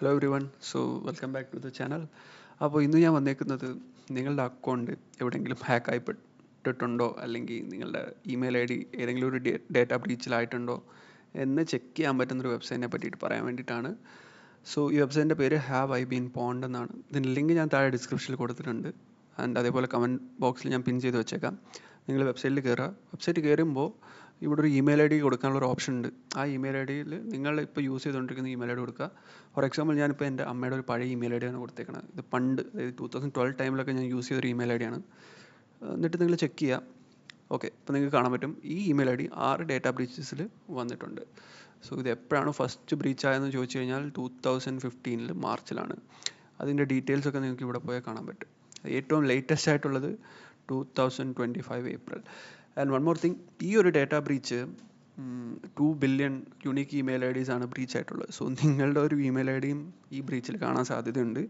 Hello everyone so welcome back to the channel അപ്പോൾ ഇന്ന് ഞാൻ വന്നേക്കുന്നത് നിങ്ങളുടെ അക്കൗണ്ട് എവിടെയെങ്കിലും ഹാക്ക് ആയിപ്പെട്ടിട്ടുണ്ടോ? അല്ലെങ്കിൽ നിങ്ങളുടെ ഇമെയിൽ ഐ ഡി ഏതെങ്കിലും ഒരു ഡേറ്റ ബ്രീച്ചിലായിട്ടുണ്ടോ എന്ന് ചെക്ക് ചെയ്യാൻ പറ്റുന്നൊരു വെബ്സൈറ്റിനെ പറ്റിയിട്ട് പറയാൻ വേണ്ടിയിട്ടാണ്. സോ ഈ വെബ്സൈറ്റിന്റെ പേര് ഹാവ് ഐ ബീൻ പോണ്ട് എന്നാണ്. ഇതിന്റെ ലിങ്ക് ഞാൻ താഴെ ഡിസ്ക്രിപ്ഷനിൽ കൊടുത്തിട്ടുണ്ട്. ആൻഡ് അതേപോലെ കമന്റ് ബോക്സിൽ ഞാൻ പിൻ ചെയ്ത് വെച്ചേക്കാം. നിങ്ങൾ വെബ്സൈറ്റിൽ കയറുക വെബ്സൈറ്റ് കയറുമ്പോൾ ഇവിടെ ഒരു ഇമെയിൽ ഐ ഡി കൊടുക്കാനുള്ള ഒരു ഓപ്ഷൻ ഉണ്ട്. ആ ഇമെയിൽ ഐ ഡിയിൽ നിങ്ങൾ ഇപ്പോൾ യൂസ് ചെയ്തുകൊണ്ടിരിക്കുന്ന ഇമെയിൽ ഐ ഡി കൊടുക്കുക. ഫോർ എക്സാമ്പിൾ ഞാനിപ്പോൾ എന്റെ അമ്മയുടെ ഒരു പഴയ ഇമെയിൽ ഐ ഡിയാണ് കൊടുത്തേക്കുന്നത് ഇത് പണ്ട് അതായത് ടൂ തൗസൻഡ് ട്വൽവ് ടൈമിലൊക്കെ ഞാൻ യൂസ് ചെയ്തൊരു ഇമെയിൽ ഐ ഡിയാണ് എന്നിട്ട് നിങ്ങൾ ചെക്ക് ചെയ്യുക ഓക്കെ ഇപ്പോൾ നിങ്ങൾക്ക് കാണാൻ പറ്റും. ഈ ഇമെയിൽ ഐ ഡി ആറ് ഡേറ്റ ബ്രീച്ചസിൽ വന്നിട്ടുണ്ട്. സോ ഇത് എപ്പോഴാണ് ഫസ്റ്റ് ബ്രീച്ച് ആയതെന്ന് ചോദിച്ചു കഴിഞ്ഞാൽ ടൂ തൗസൻഡ് ഫിഫ്റ്റീനിൽ മാർച്ചിലാണ്. അതിന്റെ ഡീറ്റെയിൽസ് ഒക്കെ നിങ്ങൾക്ക് ഇവിടെ പോയാൽ കാണാൻ പറ്റും. ഏറ്റവും ലേറ്റസ്റ്റ് ആയിട്ടുള്ളത് two thousand twenty five April and one more thing ഈ ഒരു data breach two billion unique email I ആണ് ബ്രീച്ച് ആയിട്ടുള്ളത്. സോ നിങ്ങളുടെ ഒരു ഇമെയിൽ ഐ ഡിയും ഈ ബ്രീച്ചിൽ കാണാൻ സാധ്യതയുണ്ട്.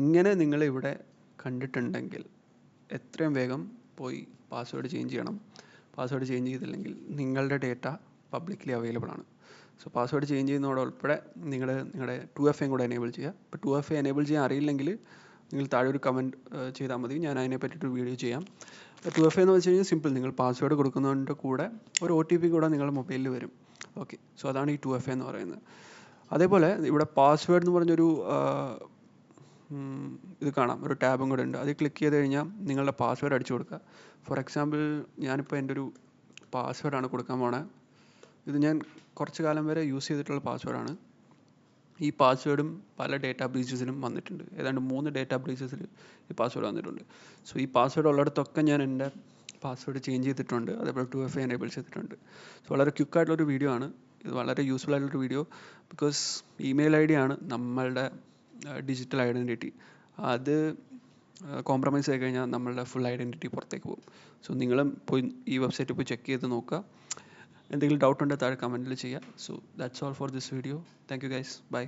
ഇങ്ങനെ നിങ്ങൾ ഇവിടെ കണ്ടിട്ടുണ്ടെങ്കിൽ എത്രയും വേഗം പോയി പാസ്വേഡ് ചേഞ്ച് ചെയ്യണം. പാസ്വേഡ് ചേഞ്ച് ചെയ്തില്ലെങ്കിൽ നിങ്ങളുടെ ഡേറ്റ പബ്ലിക്കലി അവൈലബിൾ ആണ്. സോ പാസ്വേഡ് ചേഞ്ച് ചെയ്യുന്നതോടുൾപ്പെടെ നിങ്ങൾ നിങ്ങളുടെ ടു എഫ് എയും കൂടെ എനേബിൾ ചെയ്യുക. ഇപ്പോൾ ടു എഫ് എ എനേബിൾ ചെയ്യാൻ അറിയില്ലെങ്കിൽ നിങ്ങൾ താഴെ ഒരു കമന്റ് ചെയ്താൽ മതി. ഞാൻ അതിനെ പറ്റിയിട്ട് വീഡിയോ ചെയ്യാം. ടു എഫ് എന്ന് വെച്ച് കഴിഞ്ഞാൽ സിമ്പിൾ നിങ്ങൾ പാസ്വേഡ് കൊടുക്കുന്നതിന്റെ കൂടെ ഒരു ഒ ടി പി കൂടെ നിങ്ങളുടെ മൊബൈലിൽ വരും. ഓക്കെ സോ അതാണ് ഈ ടു എഫ് എന്ന് പറയുന്നത്. അതേപോലെ ഇവിടെ പാസ്വേഡ് എന്ന് പറഞ്ഞൊരു ഇത് കാണാം. ഒരു ടാബും കൂടെ ഉണ്ട്. അത് ക്ലിക്ക് ചെയ്ത് കഴിഞ്ഞാൽ നിങ്ങളുടെ പാസ്വേഡ് അടിച്ചു കൊടുക്കുക. ഫോർ എക്സാമ്പിൾ ഞാനിപ്പോൾ എന്റെ ഒരു പാസ്വേഡാണ് കൊടുക്കാൻ പോണേ. ഇത് ഞാൻ കുറച്ച് കാലം വരെ യൂസ് ചെയ്തിട്ടുള്ള പാസ്വേഡാണ് ഈ പാസ്വേഡും പല ഡേറ്റാ ബ്രീച്ചസിലും വന്നിട്ടുണ്ട്. ഏതാണ്ട് മൂന്ന് ഡേറ്റാ ബ്രീച്ചസിൽ ഈ പാസ്വേഡ് വന്നിട്ടുണ്ട്. സോ ഈ പാസ്വേഡ് ഉള്ളിടത്തൊക്കെ ഞാൻ എന്റെ പാസ്വേഡ് ചേഞ്ച് ചെയ്തിട്ടുണ്ട്. അതേപോലെ ടു എഫ് എനേബിൾ ചെയ്തിട്ടുണ്ട്. സോ വളരെ ക്വിക്കായിട്ടുള്ളൊരു വീഡിയോ ആണ്. ഇത് വളരെ യൂസ്ഫുൾ ആയിട്ടുള്ളൊരു video because email I D ആണ് നമ്മളുടെ ഡിജിറ്റൽ ഐഡന്റിറ്റി അത് കോംപ്രമൈസ് ആയി കഴിഞ്ഞാൽ നമ്മളുടെ ഫുൾ ഐഡന്റിറ്റി പുറത്തേക്ക് പോകും. സോ നിങ്ങളും പോയി ഈ വെബ്സൈറ്റിൽ പോയി ചെക്ക് ചെയ്ത് നോക്കുക. എന്തെങ്കിലും ഡൗട്ട് ഉണ്ടെങ്കിൽ താഴെ കമന്റിൽ ചെയ്യുക so that's all for this video thank you guys bye